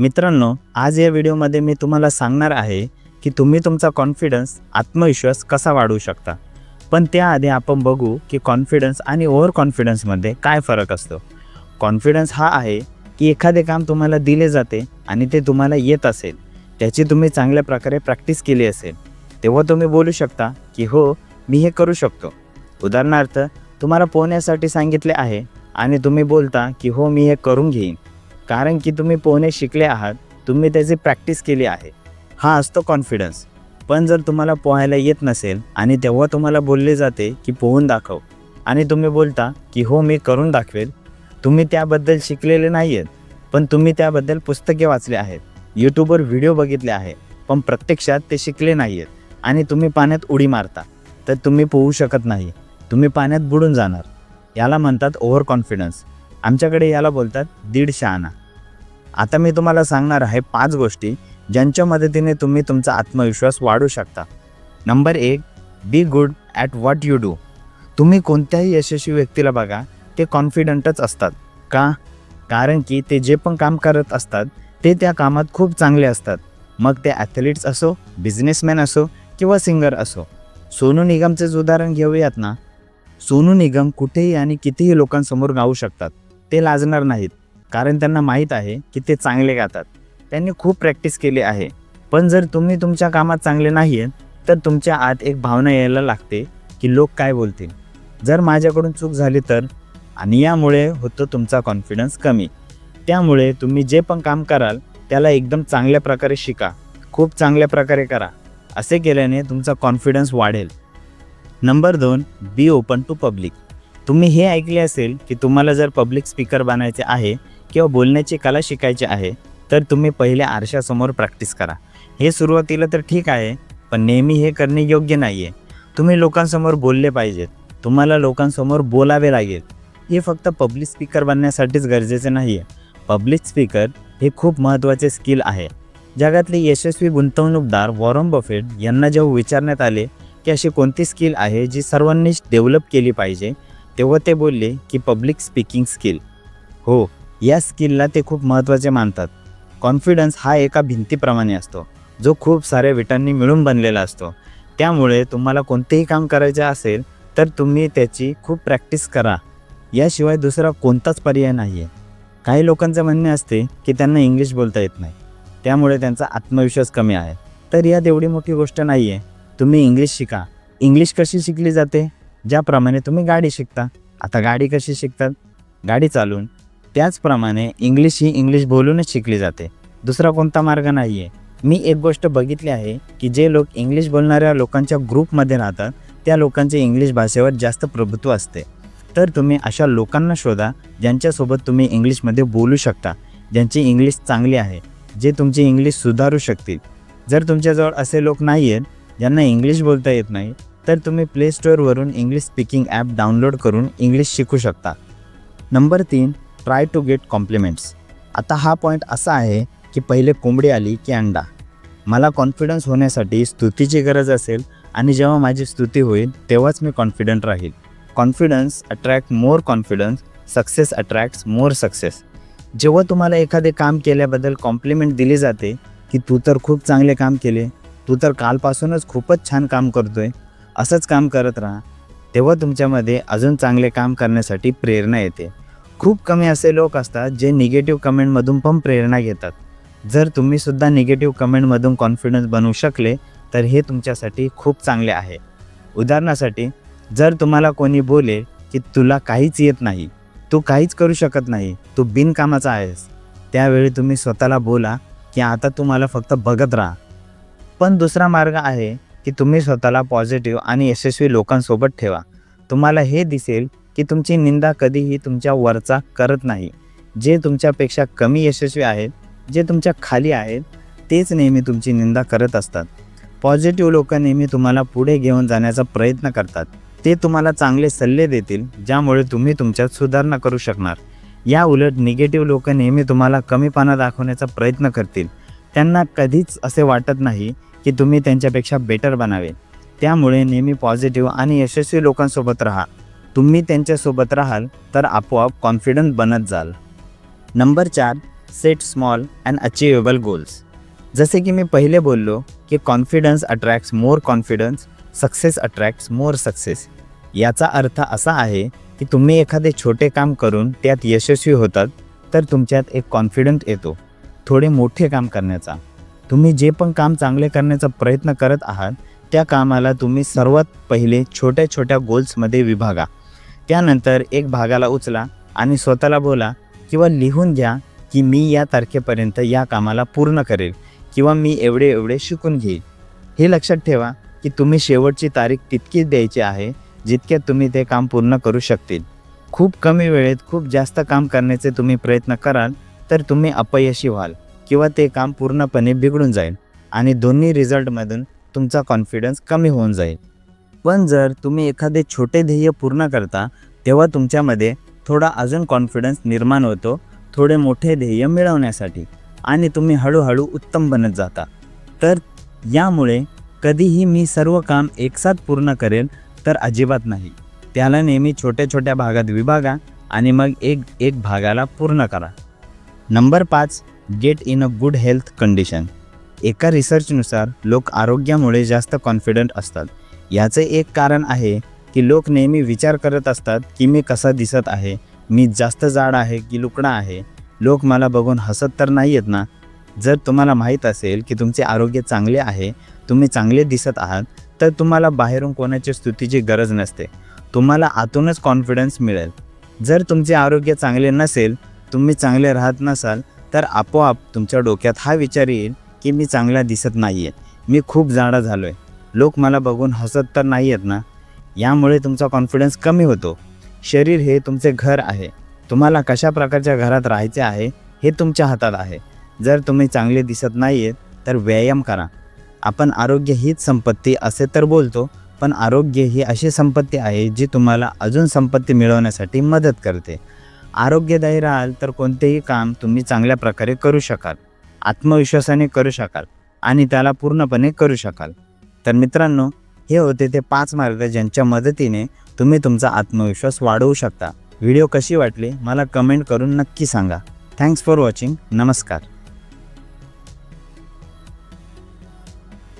मित्रांनो आज या व्हिडिओमध्ये मी तुम्हाला सांगणार आहे की तुम्ही तुमचा कॉन्फिडन्स आत्मविश्वास कसा वाढवू शकता. पण त्याआधी आपण बघू की कॉन्फिडन्स आणि ओव्हर कॉन्फिडन्समध्ये काय फरक असतो. कॉन्फिडन्स हा आहे की एखादे काम तुम्हाला दिले जाते आणि ते तुम्हाला येत असेल. त्याची तुम्ही चांगल्या प्रकारे प्रॅक्टिस केली असेल. तेव्हा तुम्ही बोलू शकता की हो मी हे करू शकतो. उदाहरणार्थ तुम्हाला पोहण्यासाठी सांगितले आहे आणि तुम्ही बोलता की हो मी हे करून घेईन. कारण की तुम्ही पोहणे शिकले आहात तुम्ही त्याची प्रॅक्टिस केली आहे. हा असतो कॉन्फिडन्स पण जर तुम्हाला पोहायला येत नसेल आणि तेव्हा तुम्हाला बोलले जाते की पोहून दाखव आणि तुम्ही बोलता की हो मी करून दाखवेल तुम्ही त्याबद्दल शिकलेले नाही आहेत पण तुम्ही त्याबद्दल पुस्तके वाचले आहेत यूट्यूबवर व्हिडिओ बघितले आहे पण प्रत्यक्षात ते शिकले नाही आहेत आणि तुम्ही पाण्यात उडी मारता तर तुम्ही पोहू शकत नाही तुम्ही पाण्यात बुडून जाणार. याला म्हणतात ओव्हर कॉन्फिडन्स आमच्याकडे याला बोलतात दीड शहाणा आता मी तुम्हाला सांगणार आहे पाच गोष्टी ज्यांच्या मदतीने तुम्ही तुमचा आत्मविश्वास वाढू शकता. नंबर एक be good at what you do तुम्ही कोणत्याही यशस्वी व्यक्तीला बघा ते कॉन्फिडंटच असतात. का? कारण की ते जे पण काम करत असतात ते त्या कामात खूप चांगले असतात. मग ते ॲथलीट्स असो बिझनेसमॅन असो किंवा सिंगर असो. सोनू निगमचेच उदाहरण घेऊयात ना. सोनू निगम कुठेही आणि कितीही लोकांसमोर गाऊ शकतात. ते लाजणार नाहीत. कारण त्यांना माहीत आहे की ते चांगले गातात. त्यांनी खूप प्रॅक्टिस केली आहे. पण जर तुम्ही तुमच्या कामात चांगले नाही आहेत तर तुमच्या आत एक भावना यायला लागते की लोक काय बोलतील. जर माझ्याकडून चूक झाली तर आणि यामुळे होतो तुमचा कॉन्फिडन्स कमी. त्यामुळे तुम्ही जे पण काम कराल त्याला एकदम चांगल्या प्रकारे शिका. खूप चांगल्या प्रकारे करा. असे केल्याने तुमचा कॉन्फिडन्स वाढेल. नंबर दोन बी ओपन टू पब्लिक तुम्ही हे ऐकले असेल की तुम्हाला जर पब्लिक स्पीकर बनायचे आहे किंवा बोलण्याची कला शिकायची आहे तर तुम्ही पहिले आरशासमोर प्रॅक्टिस करा. हे सुरुवातीला तर ठीक आहे पण नेहमी हे करणे योग्य नाही आहे तुम्ही लोकांसमोर बोलले पाहिजेत. तुम्हाला लोकांसमोर बोलावे लागेल. हे फक्त पब्लिक स्पीकर बनण्यासाठीच गरजेचे नाही आहे पब्लिक स्पीकर हे खूप महत्त्वाचे स्किल आहे. जगातले यशस्वी गुंतवणूकदार वॉरन बफेट यांना जेव्हा विचारण्यात आले की अशी कोणती स्किल आहे जी सर्वांनीच डेव्हलप केली पाहिजे तेव्हा ते बोलले की पब्लिक स्पीकिंग स्किल हो या स्किलला ते खूप महत्त्वाचे मानतात. कॉन्फिडन्स हा एका भिंतीप्रमाणे असतो जो खूप साऱ्या विटांनी मिळून बनलेला असतो. त्यामुळे तुम्हाला कोणतेही काम करायचे असेल तर तुम्ही त्याची खूप प्रॅक्टिस करा. याशिवाय दुसरा कोणताच पर्याय नाही आहे काही लोकांचं म्हणणे असते की त्यांना इंग्लिश बोलता येत नाही. त्यामुळे त्यांचा आत्मविश्वास कमी आहे. तर यात एवढी मोठी गोष्ट नाही आहे तुम्ही इंग्लिश शिका. इंग्लिश कशी शिकली जाते? ज्याप्रमाणे तुम्ही गाडी शिकता. आता गाडी कशी शिकतात? गाडी चालून. त्याचप्रमाणे इंग्लिश ही इंग्लिश बोलूनच शिकली जाते. दुसरा कोणता मार्ग नाही आहे मी एक गोष्ट बघितली आहे की जे लोक इंग्लिश बोलणाऱ्या लोकांच्या ग्रुपमध्ये राहतात त्या लोकांचे इंग्लिश भाषेवर जास्त प्रभुत्व असते. तर तुम्ही अशा लोकांना शोधा ज्यांच्यासोबत तुम्ही इंग्लिशमध्ये बोलू शकता. ज्यांची इंग्लिश चांगली आहे जे तुमची इंग्लिश सुधारू शकतील. जर तुमच्याजवळ असे लोक नाही आहेत ज्यांना इंग्लिश बोलता येत नाही तर तुम्ही प्ले स्टोअरवरून इंग्लिश स्पीकिंग ॲप डाउनलोड करून इंग्लिश शिकू शकता. नंबर तीन ट्राय टू गेट कॉम्प्लिमेंट्स आता हा पॉईंट असा आहे की पहिले कोंबडी आली की अंडा. मला कॉन्फिडन्स होण्यासाठी स्तुतीची गरज असेल आणि जेव्हा माझी स्तुती होईल तेव्हाच मी कॉन्फिडंट राहील. Confidence attract more confidence success attracts more success जेव्हा तुम्हाला एखादे काम केल्याबद्दल कॉम्प्लिमेंट दिली जाते की तू तर खूप चांगले काम केले तू तर कालपासूनच खूपच छान काम करतोय असंच काम करत राहा. तेव्हा तुमच्यामध्ये अजून चांगले काम करण्यासाठी प्रेरणा येते. खूप कमी असे लोक असतात जे निगेटिव्ह कमेंटमधून पण प्रेरणा घेतात. जर तुम्ही सुद्धा निगेटिव्ह कमेंटमधून कॉन्फिडन्स बनवू शकले तर हे तुमच्यासाठी खूप चांगले आहे. उदाहरणासाठी जर तुम्हाला कोणी बोले की तुला काहीच येत नाही तू काहीच करू शकत नाही तू बिनकामाचा आहेस त्यावेळी तुम्ही स्वतःला बोला की आता तुम्हाला फक्त बघत राहा. पण दुसरा मार्ग आहे की तुम्ही स्वतःला पॉझिटिव्ह आणि यशस्वी लोकांसोबत ठेवा. तुम्हाला हे दिसेल की तुमची निंदा कधीही तुमच्या वरचा करत नाही. जे तुमच्यापेक्षा कमी यशस्वी आहेत जे तुमच्या खाली आहेत तेच नेहमी तुमची निंदा करत असतात. पॉझिटिव्ह लोक नेहमी तुम्हाला पुढे घेऊन जाण्याचा प्रयत्न करतात. ते तुम्हाला चांगले सल्ले देतील ज्यामुळे तुम्ही तुमच्यात सुधारणा करू शकणार. या उलट निगेटिव्ह लोक नेहमी तुम्हाला कमीपणा दाखवण्याचा प्रयत्न करतील. त्यांना कधीच असे वाटत नाही की तुम्ही त्यांच्यापेक्षा बेटर बनावे. त्यामुळे नेहमी पॉझिटिव्ह आणि यशस्वी लोकांसोबत राहा. तुम्ही त्यांच्यासोबत राहाल तर आपोआप कॉन्फिडंट बनत जाल. नंबर चार set small and achievable goals जसे की मी पहिले बोललो की confidence attracts more confidence success attracts more success याचा अर्थ असा आहे की तुम्ही एखादे छोटे काम करून त्यात यशस्वी होतात तर तुमच्यात एक कॉन्फिडंट येतो. थोडे मोठे काम करण्याचा. तुम्ही जे पण काम चांगले करण्याचा प्रयत्न करत आहात त्या कामाला तुम्ही सर्वात पहिले छोट्या छोट्या गोल्समध्ये विभागा. त्यानंतर एक भागाला उचला आणि स्वतःला बोला किंवा लिहून घ्या की मी या तारखेपर्यंत या कामाला पूर्ण करेल किंवा मी एवढे एवढे शिकून घेईल. हे लक्षात ठेवा की तुम्ही शेवटची तारीख तितकीच द्यायची आहे जितक्यात तुम्ही ते काम पूर्ण करू शकतील. खूप कमी वेळेत खूप जास्त काम करण्याचे तुम्ही प्रयत्न कराल तर तुम्ही अपयशी व्हाल. किंवा ते काम पूर्णपणे बिघडून जाईल आणि दोन्ही रिझल्टमधून तुमचा कॉन्फिडन्स कमी होऊन जाईल. पण जर तुम्ही एखादे छोटे ध्येय पूर्ण करता तेव्हा तुमच्यामध्ये थोडा अजून कॉन्फिडन्स निर्माण होतो थोडे मोठे ध्येय मिळवण्यासाठी आणि तुम्ही हळूहळू उत्तम बनत जाता. तर यामुळे कधीही मी सर्व काम एकसाथ पूर्ण करेल तर अजिबात नाही. त्याला नेहमी छोट्या छोट्या भागात विभागा आणि मग एक एक भागाला पूर्ण करा. नंबर पाच get in a good health condition एका रिसर्चनुसार लोक आरोग्यामुळे जास्त कॉन्फिडंट असतात. याचे एक कारण आहे की लोक नेहमी विचार करत असतात की मी कसा दिसत आहे मी जास्त जाड आहे की लुकडा आहे. लोक मला बघून हसत तर नाही आहेत ना? जर तुम्हाला माहीत असेल की तुमचे आरोग्य चांगले आहे तुम्ही चांगले दिसत आहात तर तुम्हाला बाहेरून कोणाच्या स्तुतीची गरज नसते. तुम्हाला आतूनच कॉन्फिडन्स मिळेल. जर तुमचे आरोग्य चांगले नसेल तुम्ही चांगले राहत नसाल तर आपोआप तुमच्या डोक्यात हा विचार येईल की मी चांगला दिसत नाही आहे मी खूप जाडा झालो आहे लोक मला बघून हसत तर नाही आहेत ना? यामुळे तुमचा कॉन्फिडन्स कमी होतो. शरीर हे तुमचे घर आहे. तुम्हाला कशा प्रकारच्या घरात राहायचे आहे हे तुमच्या हातात आहे. जर तुम्ही चांगले दिसत नाही आहेत तर व्यायाम करा. आपण आरोग्य हीच संपत्ती असे तर बोलतो पण आरोग्य ही अशी संपत्ती आहे जी तुम्हाला अजून संपत्ती मिळवण्यासाठी मदत करते. आरोग्यदायी राहाल तर कोणतेही काम तुम्ही चांगल्या प्रकारे करू शकाल. आत्मविश्वासाने करू शकाल आणि त्याला पूर्णपणे करू शकाल. तर मित्रांनो हे होते ते पाच मार्ग ज्यांच्या मदतीने तुम्ही तुमचा आत्मविश्वास वाढवू शकता. व्हिडिओ कशी वाटली मला कमेंट करून नक्की सांगा. थँक्स फॉर वॉचिंग नमस्कार.